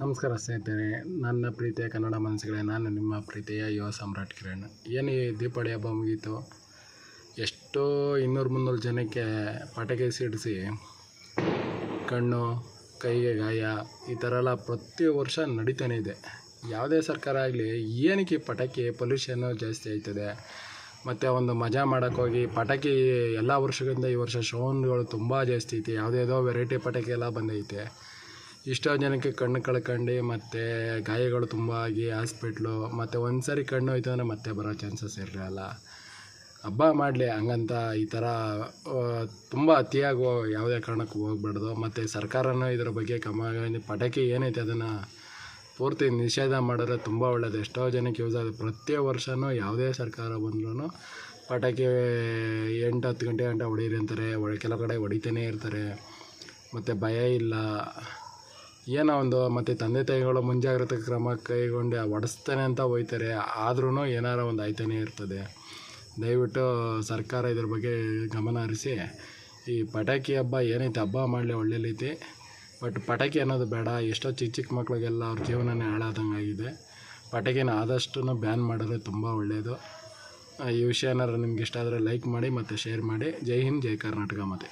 ನಮಸ್ಕಾರ ಸ್ನೇಹಿತರೆ, ನನ್ನ ಪ್ರೀತಿಯ ಕನ್ನಡ ಮನಸ್ಸುಗಳೇ, ನಾನು ನಿಮ್ಮ ಪ್ರೀತಿಯ ಯುವ ಸಾಮ್ರಾಟ್ ಕಿರಣ್. ಏನು ಈ ದೀಪಾವಳಿ ಹಬ್ಬ ಮುಗೀತು? ಎಷ್ಟೋ ಇನ್ನೂರು ಮುನ್ನೂರು ಜನಕ್ಕೆ ಪಟಾಕಿ ಸಿಡಿಸಿ, ಕಣ್ಣು, ಕೈಗೆ ಗಾಯ, ಈ ಥರ ಎಲ್ಲ ಪ್ರತಿ ವರ್ಷ ನಡೀತಾನೆ ಇದೆ. ಯಾವುದೇ ಸರ್ಕಾರ ಆಗಲಿ, ಏನಕ್ಕೆ ಪಟಾಕಿ ಪೊಲ್ಯೂಷನ್ನು ಜಾಸ್ತಿ ಆಯ್ತದೆ? ಮತ್ತು ಒಂದು ಮಜಾ ಮಾಡೋಕ್ಕೋಗಿ ಪಟಾಕಿ ಎಲ್ಲ ವರ್ಷಗಳಿಂದ ಈ ವರ್ಷ ಶೋನ್ಗಳು ತುಂಬ ಜಾಸ್ತಿ ಐತಿ. ಯಾವುದೇ ವೆರೈಟಿ ಪಟಾಕಿ ಎಲ್ಲ ಬಂದೈತೆ. ಇಷ್ಟೋ ಜನಕ್ಕೆ ಕಣ್ಣು ಕಳ್ಕೊಂಡು ಮತ್ತು ಗಾಯಗಳು ತುಂಬ ಆಗಿ ಹಾಸ್ಪಿಟ್ಲು. ಮತ್ತು ಒಂದು ಸಾರಿ ಕಣ್ಣು ಹೋಯ್ತು ಅಂದರೆ ಮತ್ತೆ ಬರೋ ಚಾನ್ಸಸ್ ಇರಲಿಲ್ಲ ಹಬ್ಬ ಮಾಡಲಿ, ಹಂಗಂತ ಈ ಥರ ತುಂಬ ಅತಿಯಾಗಿ ಯಾವುದೇ ಕಾರಣಕ್ಕೂ ಹೋಗ್ಬಾರ್ದು. ಮತ್ತು ಸರ್ಕಾರನೂ ಇದರ ಬಗ್ಗೆ ಕ್ರಮ ಪಟಾಕಿ ಏನೈತೆ ಅದನ್ನು ಪೂರ್ತಿ ನಿಷೇಧ ಮಾಡಿದ್ರೆ ತುಂಬ ಒಳ್ಳೆಯದು ಎಷ್ಟೋ ಜನಕ್ಕೆ ಯೂಸ್ ಆಗುತ್ತೆ. ಪ್ರತಿ ವರ್ಷವೂ ಯಾವುದೇ ಸರ್ಕಾರ ಬಂದ್ರೂ ಪಟಾಕಿ ಎಂಟು ಹತ್ತು ಗಂಟೆ ಗಂಟೆ ಹೊಡೀರಿ ಅಂತಾರೆ. ಕೆಲವು ಕಡೆ ಹೊಡಿತಾನೇ ಇರ್ತಾರೆ. ಮತ್ತು ಭಯ ಇಲ್ಲ. ಏನೋ ಒಂದು ಮತ್ತು ತಂದೆ ತಾಯಿಗಳು ಮುಂಜಾಗ್ರತೆ ಕ್ರಮ ಕೈಗೊಂಡು ಒಡಿಸ್ತಾನೆ ಅಂತ ಹೋಯ್ತಾರೆ. ಆದ್ರೂ ಏನಾರ ಒಂದು ಆಯ್ತಾನೇ ಇರ್ತದೆ. ದಯವಿಟ್ಟು ಸರ್ಕಾರ ಇದ್ರ ಬಗ್ಗೆ ಗಮನ ಹರಿಸಿ. ಈ ಪಟಾಕಿ ಹಬ್ಬ ಏನೈತೆ? ಹಬ್ಬ ಮಾಡಲಿ, ಒಳ್ಳೇದೈತಿ. ಬಟ್ ಪಟಾಕಿ ಅನ್ನೋದು ಬೇಡ. ಎಷ್ಟೋ ಚಿಕ್ಕ ಚಿಕ್ಕ ಮಕ್ಳಿಗೆಲ್ಲ ಅವ್ರ ಜೀವನನೇ ಹಾಳಾದಂಗೆ ಆಗಿದೆ. ಪಟಾಕಿನ ಆದಷ್ಟು ಬ್ಯಾನ್ ಮಾಡಿದ್ರೆ ತುಂಬ ಒಳ್ಳೆಯದು ಈ ವಿಷಯ ಏನಾದ್ರು ನಿಮ್ಗೆ ಇಷ್ಟ ಆದರೆ ಲೈಕ್ ಮಾಡಿ ಮತ್ತು ಶೇರ್ ಮಾಡಿ. ಜೈ ಹಿಂದ್, ಜೈ ಕರ್ನಾಟಕ ಮತ್ತೆ